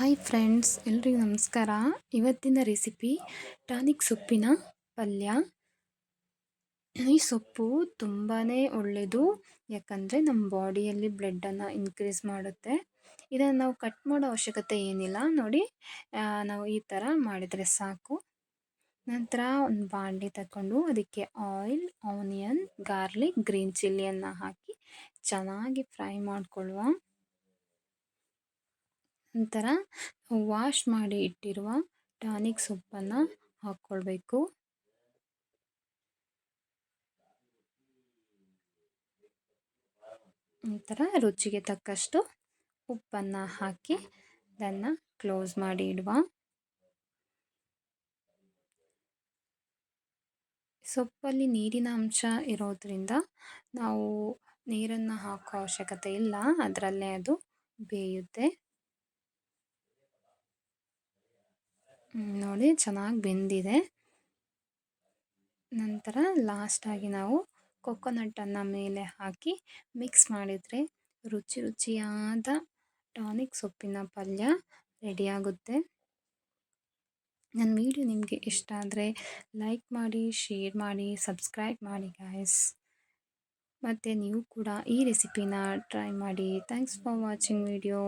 Hi friends, ಎಲ್ರಿಗೂ ನಮಸ್ಕಾರ. ಇವತ್ತಿನ ರೆಸಿಪಿ ಟಾನಿಕ್ ಸೊಪ್ಪಿನ ಪಲ್ಯ. ಈ ಸೊಪ್ಪು ತುಂಬಾ ಒಳ್ಳೆಯದು ಯಾಕಂದರೆ ನಮ್ಮ ಬಾಡಿಯಲ್ಲಿ ಬ್ಲಡ್ಡನ್ನು ಇನ್ಕ್ರೀಸ್ ಮಾಡುತ್ತೆ. ಇದನ್ನು ನಾವು ಕಟ್ ಮಾಡೋ ಅವಶ್ಯಕತೆ ಏನಿಲ್ಲ. ನೋಡಿ ನಾವು ಈ ಥರ ಮಾಡಿದರೆ ಸಾಕು. ನಂತರ ಒಂದು ಬಾಣಲಿ ತಗೊಂಡು ಅದಕ್ಕೆ ಆಯಿಲ್ ಆನಿಯನ್ ಗಾರ್ಲಿಕ್ ಗ್ರೀನ್ ಚಿಲ್ಲಿಯನ್ನು ಹಾಕಿ ಚೆನ್ನಾಗಿ ಫ್ರೈ ಮಾಡ್ಕೊಳ್ಳುವ ನಂತರ ವಾಶ್ ಮಾಡಿ ಇಟ್ಟಿರುವ ಟಾನಿಕ್ ಸೊಪ್ಪನ್ನು ಹಾಕ್ಕೊಳ್ಬೇಕು. ನಂತರ ರುಚಿಗೆ ತಕ್ಕಷ್ಟು ಉಪ್ಪನ್ನು ಹಾಕಿ ಅದನ್ನು ಕ್ಲೋಸ್ ಮಾಡಿ ಇಡುವ. ಸೊಪ್ಪಲ್ಲಿ ನೀರಿನ ಅಂಶ ಇರೋದ್ರಿಂದ ನಾವು ನೀರನ್ನು ಹಾಕೋ ಅವಶ್ಯಕತೆ ಇಲ್ಲ, ಅದರಲ್ಲೇ ಅದು ಬೇಯುತ್ತೆ. ನೋಡಿ ಚೆನ್ನಾಗಿ ಬೆಂದಿದೆ. ನಂತರ ಲಾಸ್ಟಾಗಿ ನಾವು ಕೊಕೊನಟನ್ನು ಮೇಲೆ ಹಾಕಿ ಮಿಕ್ಸ್ ಮಾಡಿದರೆ ರುಚಿ ರುಚಿಯಾದ ಟಾನಿಕ್ ಸೊಪ್ಪಿನ ಪಲ್ಯ ರೆಡಿಯಾಗುತ್ತೆ ನನ್ನ ವಿಡಿಯೋ ನಿಮಗೆ ಇಷ್ಟ ಆದರೆ ಲೈಕ್ ಮಾಡಿ ಶೇರ್ ಮಾಡಿ ಸಬ್ಸ್ಕ್ರೈಬ್ ಮಾಡಿ ಗಾಯ್ಸ್ ಮತ್ತು ನೀವು ಕೂಡ ಈ ರೆಸಿಪಿನ ಟ್ರೈ ಮಾಡಿ. Thanks for watching video